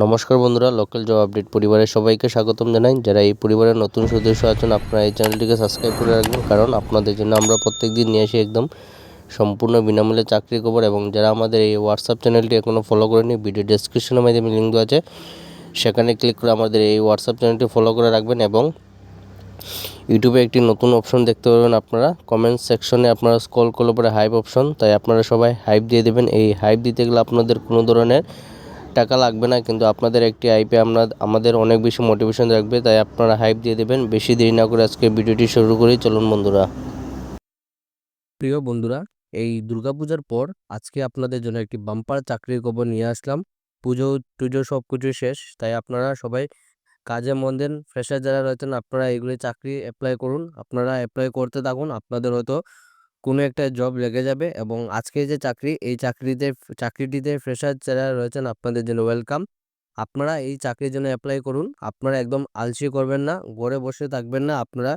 নমস্কার বন্ধুরা local job update পরিবারের সবাইকে স্বাগতম জানাই। যারা এই পরিবারের নতুন সদস্য আছেন, আপনারা এই চ্যানেলটিকে সাবস্ক্রাইব করে রাখবেন, কারণ আপনাদের জন্য আমরা প্রত্যেক দিন নিয়ে আসি একদম সম্পূর্ণ বিনামূল্যে চাকরি খবর। এবং যারা আমাদের এই হোয়াটসঅ্যাপ চ্যানেলটি এখনও ফলো করেনি ভিডিও ডেসক্রিপশনের মাধ্যমে লিঙ্ক দেওয়া আছে। সেখানে ক্লিক করে আমাদের এই হোয়াটসঅ্যাপ চ্যানেলটি ফলো করে রাখবেন এবং ইউটিউবে একটি নতুন অপশন দেখতে পাবেন আপনারা। কমেন্ট সেকশনে আপনারা স্ক্রল করলে পরে হাইপ অপশন তাই আপনারা সবাই হাইপ দিয়ে দেবেন। এই হাইপ দিতে গেলে আপনাদের কোনো ধরনের টাকা লাগবে না, কিন্তু আপনাদের একটি আইপে আমরা, আমাদের অনেক বেশি মোটিভেশন রাখবে তাই আপনারা হাইপ দিয়ে দেবেন। বেশি দেরি না করে আজকে ভিডিওটি শুরু করি, চলুন বন্ধুরা। প্রিয় বন্ধুরা, এই দুর্গাপূজার পর আজকে আপনাদের জন্য একটি বাম্পার চাকরির খবর নিয়ে আসলাম। পুজো, টুজো সব কিছু শেষ, তাই আপনারা সবাই কাজে মন দেন। ফ্রেশার যারা রয়েছেন, আপনারা এইগুলি চাকরি অ্যাপ্লাই করুন। আপনারা অ্যাপ্লাই করতে থাকুন, আপনাদের হয়তো কোনো একটা জব লেগে যাবে এবং আজকে যে চাকরি, এই চাকরিতে, চাকরিটিতে ফ্রেশার যারা রয়েছেন আপনাদের জন্য ওয়েলকাম আপনারা এই চাকরির জন্য অ্যাপ্লাই করুন। আপনারা একদম আলসি করবেন না, ঘরে বসে থাকবেন না। আপনারা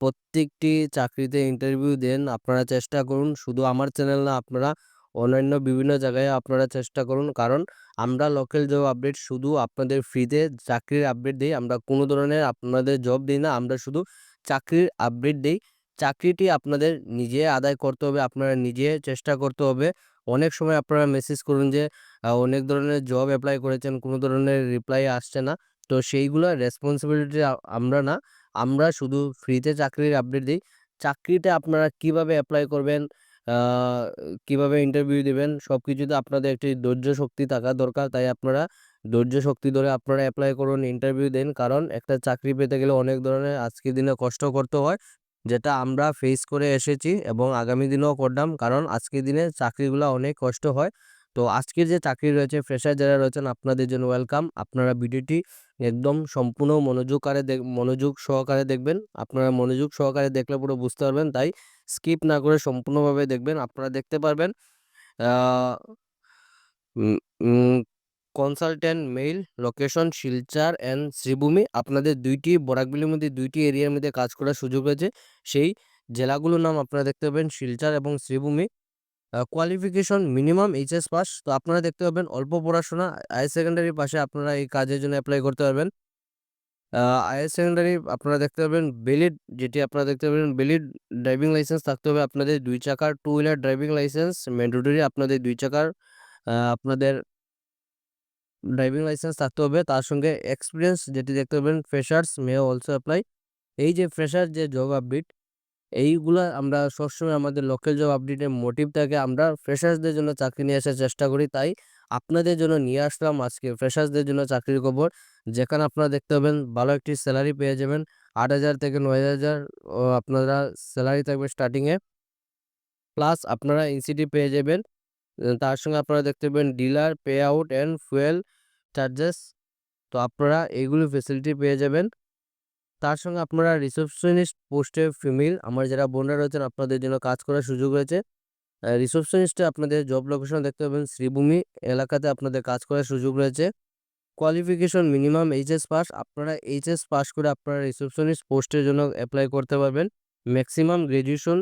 প্রত্যেকটি চাকরিতে ইন্টারভিউ দেন, আপনারা চেষ্টা করুন। শুধু আমার চ্যানেল না, আপনারা অন্যান্য বিভিন্ন জায়গায় আপনারা চেষ্টা করুন। কারণ আমরা লোকাল জব আপডেট শুধু আপনাদের ফ্রিতে চাকরির আপডেট দিই। আমরা কোনো ধরনের আপনাদের জব দিই না, আমরা শুধু চাকরির আপডেট দিই। চাকরিটি আপনাদের নিজে আদায় করতে হবে, আপনারা নিজে চেষ্টা করতে হবে। অনেক সময় আপনারা মেসেজ করুন যে অনেক ধরনের জব অ্যাপ্লাই করেছেন, কোনো ধরনের রিপ্লাই আসছে না। তো সেইগুলো রেসপন্সিবিলিটি আমরা না, আমরা শুধু ফ্রিতে চাকরির আপডেট দিই। চাকরিটা আপনারা কীভাবে অ্যাপ্লাই করবেন কীভাবে ইন্টারভিউ দেবেন সব কিছুতে আপনাদের একটি ধৈর্য শক্তি থাকা দরকার। তাই আপনারা ধৈর্য শক্তি ধরে আপনারা অ্যাপ্লাই করুন ইন্টারভিউ দেন। কারণ একটা চাকরি পেতে গেলে অনেক ধরনের আজকের দিনে কষ্ট করতে হয়। যেটা আমরা ফেস করে এসেছি এবং আগামী দিনেও করলাম। কারণ আজকের দিনে চাকরিগুলো অনেক কষ্ট হয়। তো আজকের যে চাকরি রয়েছে ফ্রেশার যারা রয়েছেন, আপনাদের জন্য ওয়েলকাম আপনারা ভিডিওটি একদম সম্পূর্ণ মনোযোগকারে দেখ, মনোযোগ সহকারে দেখবেন। আপনারা মনোযোগ সহকারে দেখলে পুরো বুঝতে পারবেন। তাই স্কিপ না করে সম্পূর্ণভাবে দেখবেন। আপনারা দেখতে পারবেন consultant male location Silchar and Sribhumi. আপনাদের দুইটি বরাকবিলির মধ্যে দুইটি এরিয়ার মধ্যে কাজ করার সুযোগ রয়েছে। সেই জেলাগুলোর নাম আপনারা দেখতে পাবেন শিলচার এবং Sribhumi. Qualification minimum HS pass তো আপনারা দেখতে পাবেন অল্প পড়াশোনা হায়ার সেকেন্ডারি পাশে আপনারা এই কাজের জন্য অ্যাপ্লাই করতে পারবেন। হায়ার সেকেন্ডারি আপনারা দেখতে পাবেন বেলিড যেটি আপনারা দেখতে পাবেন বেলিড ড্রাইভিং লাইসেন্স থাকতে হবে আপনাদের দুই চাকার two wheeler driving licence mandatory আপনাদের দুই চাকার। আপনাদের ড্রাইভিং লাইসেন্স থাকতে হবে। তার সঙ্গে এক্সপিরিয়েন্স যেটি দেখতে পাবেন ফ্রেশার্স মে অলসো অ্যাপ্লাই এই যে ফ্রেশার যে জব আপডেট এইগুলা আমরা সবসময় আমাদের লোকাল জব আপডেটের মোটিভ থাকে আমরা ফ্রেশার্সদের জন্য চাকরি নিয়ে আসার চেষ্টা করি। তাই আপনাদের জন্য নিয়ে আসলাম আজকে ফ্রেশার্সদের জন্য চাকরির খবর। যেখানে আপনারা দেখতে পাবেন, ভালো একটি স্যালারি পেয়ে যাবেন। আট হাজার থেকে নয় হাজার আপনারা স্যালারি থাকবে স্টার্টিংয়ে প্লাস আপনারা ইনসিটি পেয়ে যাবেন। তার সঙ্গে আপনারা দেখতে পাবেন dealer pay out and fuel charges তো আপনারা এইগুলো ফেসিলিটি পেয়ে যাবেন। তার সঙ্গে আপনারা রিসেপশনিস্ট পোস্টে ফিমেল আমার যারা বোনরা রয়েছেন, আপনাদের জন্য কাজ করার সুযোগ রয়েছে। রিসেপশনিস্টে আপনাদের জব লোকেশন দেখতে পাবেন, শ্রীভূমি এলাকাতে আপনাদের কাজ করার সুযোগ রয়েছে। কোয়ালিফিকেশন মিনিমাম এইচএস পাস আপনারা এইচএস পাস করে আপনারা রিসেপশনিস্ট পোস্টের জন্য অ্যাপ্লাই করতে পারবেন। ম্যাক্সিমাম গ্র্যাজুয়েশন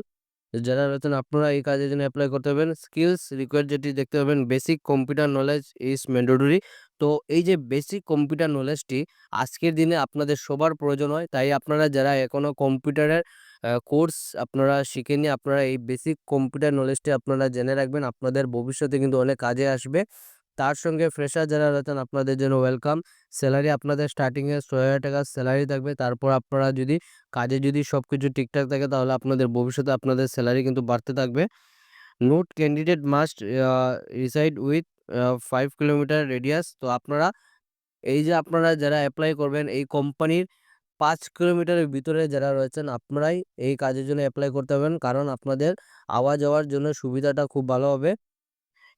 যারা রয়েছেন, আপনারা এই কাজের জন্য অ্যাপ্লাই করতে পারবেন। স্কিলস রিকোয়ার্ড যেটি দেখতে পাবেন basic computer knowledge is mandatory তো এই যে বেসিক কম্পিউটার নলেজটি আজকের দিনে আপনাদের সবার প্রয়োজন হয়। তাই আপনারা যারা এখনও কম্পিউটারের কোর্স আপনারা শিখে নিয়ে আপনারা এই বেসিক কম্পিউটার নলেজটি আপনারা জেনে রাখবেন। আপনাদের ভবিষ্যতে কিন্তু অনেক কাজে আসবে। তার সঙ্গে ফ্রেশার যারা রয়েছেন আপনাদের জন্য ওয়েলকাম স্যালারি আপনাদের স্টার্টিংয়ে ছয় হাজার টাকা স্যালারি থাকবে। তারপর আপনারা যদি কাজে যদি সব কিছু ঠিকঠাক থাকে, তাহলে আপনাদের ভবিষ্যতে আপনাদের স্যালারি কিন্তু বাড়তে থাকবে। Note candidate must reside with five kilometre radius তো আপনারা, এই যে আপনারা যারা অ্যাপ্লাই করবেন, এই কোম্পানির পাঁচ কিলোমিটারের ভিতরে যারা রয়েছেন, আপনারাই এই কাজের জন্য অ্যাপ্লাই করতে হবেন কারণ আপনাদের আওয়া যাওয়ার জন্য সুবিধাটা খুব ভালো হবে।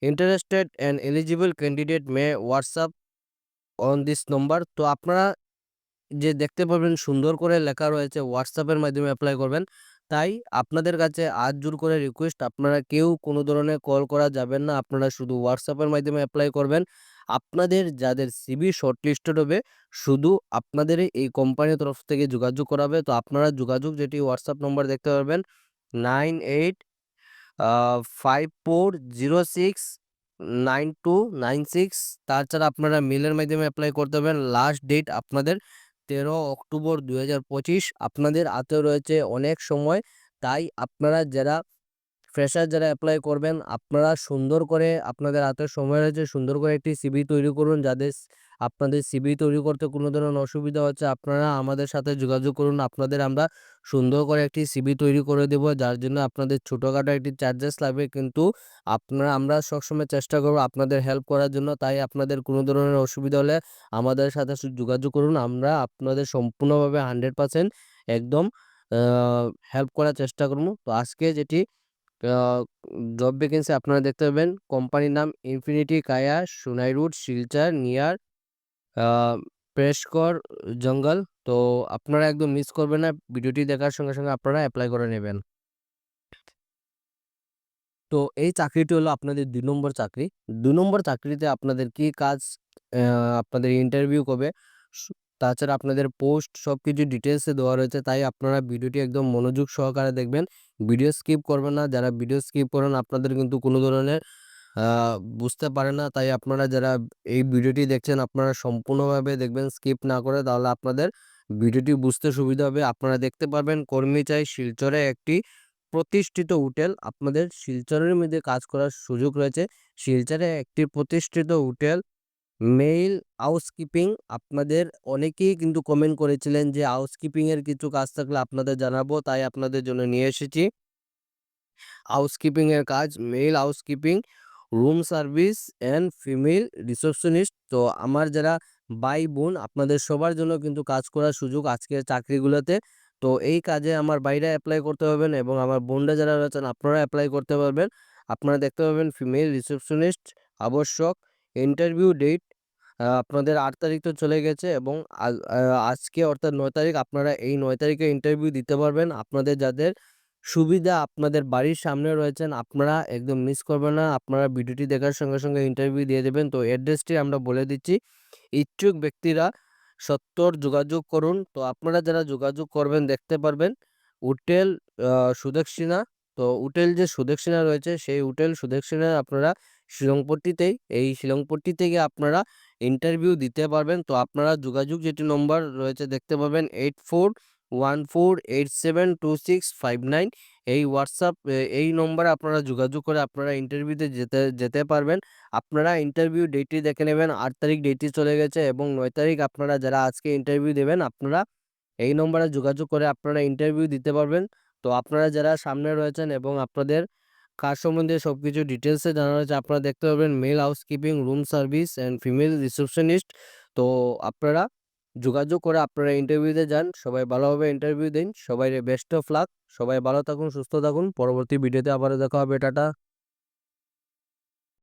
Interested and eligible candidate may WhatsApp on this number তো আপনারা যে দেখতে পাবেন সুন্দর করে লেখা রয়েছে হোয়াটসঅ্যাপের মাধ্যমে অ্যাপ্লাই করবেন। তাই আপনাদের কাছে আজ জোর করে রিকোয়েস্ট আপনারা কেউ কোনো ধরনের কল করা যাবেন না, আপনারা শুধু হোয়াটসঅ্যাপের মাধ্যমে অ্যাপ্লাই করবেন। আপনাদের যাদের সিবি শর্টলিস্টেড হবে, শুধু আপনাদের এই কোম্পানির তরফ থেকে যোগাযোগ করাবে তো আপনারা যোগাযোগ যেটি হোয়াটসঅ্যাপ নম্বর দেখতে পারবেন nine eight five four zero six nine two nine six তাছাড়া আপনারা মেলের মাধ্যমে অ্যাপ্লাই করতে পারবেন। লাস্ট ডেট আপনাদের তেরো অক্টোবর দু হাজার পঁচিশ। আপনাদের হাতে রয়েছে অনেক সময়। তাই আপনারা যারা ফ্রেশার যারা অ্যাপ্লাই করবেন, আপনারা সুন্দর করে আপনাদের হাতে সময় রয়েছে, সুন্দর করে একটি সিবি তৈরি করুন। যাদের আপনাদের সিবি তৈরি করতে কোনো ধরনের অসুবিধা হচ্ছে, আপনারা আমাদের সাথে যোগাযোগ করুন। আপনাদের আমরা সুন্দর করে একটি সিবি তৈরি করে দেব, যার জন্য আপনাদের ছোটোখাটো একটি চার্জেস লাগবে। কিন্তু আপনারা, আমরা সবসময় চেষ্টা করব আপনাদের হেল্প করার জন্য, তাই আপনাদের কোনো ধরনের অসুবিধা হলে আমাদের সাথে যোগাযোগ করুন। আমরা আপনাদের সম্পূর্ণভাবে হান্ড্রেড পার্সেন্ট একদম হেল্প করার চেষ্টা করব। তো আজকে যেটি জব ভ্যাকেন্সি আপনারা দেখতে পাবেন। কোম্পানির নাম Infinity Kaya Sonai route Silchar near প্রেসকর জঙ্গল তো আপনারা একদম মিস করবেন না, ভিডিওটি দেখার সঙ্গে সঙ্গে আপনারা অ্যাপ্লাই করে নেবেন। তো এই চাকরিটি হলো আপনাদের দুই নম্বর চাকরি। দুই নম্বর চাকরিতে আপনাদের কি কাজ আপনাদের ইন্টারভিউ কবে? তাছাড়া আপনাদের পোস্ট সব কিছু ডিটেলসে দেওয়া রয়েছে, তাই আপনারা ভিডিওটি একদম মনোযোগ সহকারে দেখবেন। ভিডিও স্কিপ করবেন না, যারা ভিডিও স্কিপ করেন আপনাদের কিন্তু কোনো ধরনের বুঝতে পারে না। তাই আপনারা যারা এই ভিডিওটি দেখছেন, আপনারা সম্পূর্ণভাবে দেখবেন স্কিপ না করে তাহলে আপনাদের ভিডিওটি বুঝতে সুবিধা হবে। আপনারা দেখতে পারবেন, কর্মী চাই শিলচরে একটি প্রতিষ্ঠিত হোটেল। আপনাদের শিলচরের মধ্যে কাজ করার সুযোগ রয়েছে। শিলচরে একটি প্রতিষ্ঠিত হোটেল মেইল হাউসকিপিং আপনাদের অনেকেই কিন্তু কমেন্ট করেছিলেন যে, হাউসকিপিং এর কিছু কাজ থাকলে আপনাদের জানাব, তাই আপনাদের জন্য নিয়ে এসেছি। হাউসকিপিং এর কাজ male housekeeping, room service and female receptionist. তো আমার যারা ভাই বোন, আপনাদের সবার জন্য কিন্তু কাজ করার সুযোগ আজকের চাকরিগুলোতে। তো এই কাজে আমার বাইরে অ্যাপ্লাই করতে পারবেন এবং আমার বোনরা যারা রয়েছেন আপনারা অ্যাপ্লাই করতে পারবেন। আপনারা দেখতে পাবেন ফিমেল রিসেপশনিস্ট, আবশ্যক ইন্টারভিউ ডেট আপনাদের আট তারিখ তো চলে গেছে এবং আজকে অর্থাৎ নয় তারিখ আপনারা এই নয় তারিখে ইন্টারভিউ দিতে পারবেন। আপনাদের যাদের সুবিধা আপনাদের বাড়ির সামনে রয়েছেন, আপনারা একদম মিস করবেন না। আপনারা ভিডিওটি দেখার সঙ্গে সঙ্গে ইন্টারভিউ দিয়ে দেবেন। তো অ্যাড্রেসটি আমরা বলে দিচ্ছি। ইচ্ছুক ব্যক্তিরা সত্তর যোগাযোগ করুন। তো আপনারা যারা যোগাযোগ করবেন, দেখতে পারবেন হোটেল সুদক্ষিণা তো হোটেল যে সুদক্ষিণা রয়েছে, সেই হোটেল সুদক্ষিণা আপনারা শিলংপট্টিতেই, এই শিলংপট্টি থেকে আপনারা ইন্টারভিউ দিতে পারবেন। তো আপনারা যোগাযোগ যেটি নম্বর রয়েছে দেখতে পাবেন eight four one four eight seven two six five nine এই হোয়াটসঅ্যাপ এই নম্বরে আপনারা যোগাযোগ করে আপনারা ইন্টারভিউতে যেতে যেতে পারবেন। আপনারা ইন্টারভিউ ডেটটি দেখে নেবেন, আট তারিখ ডেটটি চলে গেছে এবং নয় তারিখ আপনারা যারা আজকে ইন্টারভিউ দেবেন, আপনারা এই নম্বরে যোগাযোগ করে আপনারা ইন্টারভিউ দিতে পারবেন। তো আপনারা যারা সামনে রয়েছেন এবং আপনাদের কাজ সম্বন্ধে সব কিছু ডিটেলসে জানা আছে আপনারা দেখতে পাবেন male housekeeping room service and female receptionist তো আপনারা যোগাযোগ করে আপনারা ইন্টারভিউতে যান। সবাই ভালোভাবে ইন্টারভিউ দিন। সবাই বেস্ট অফ লাক সবাই ভালো থাকুন, সুস্থ থাকুন। পরবর্তী ভিডিওতে আবারও দেখা হবে। টাটা।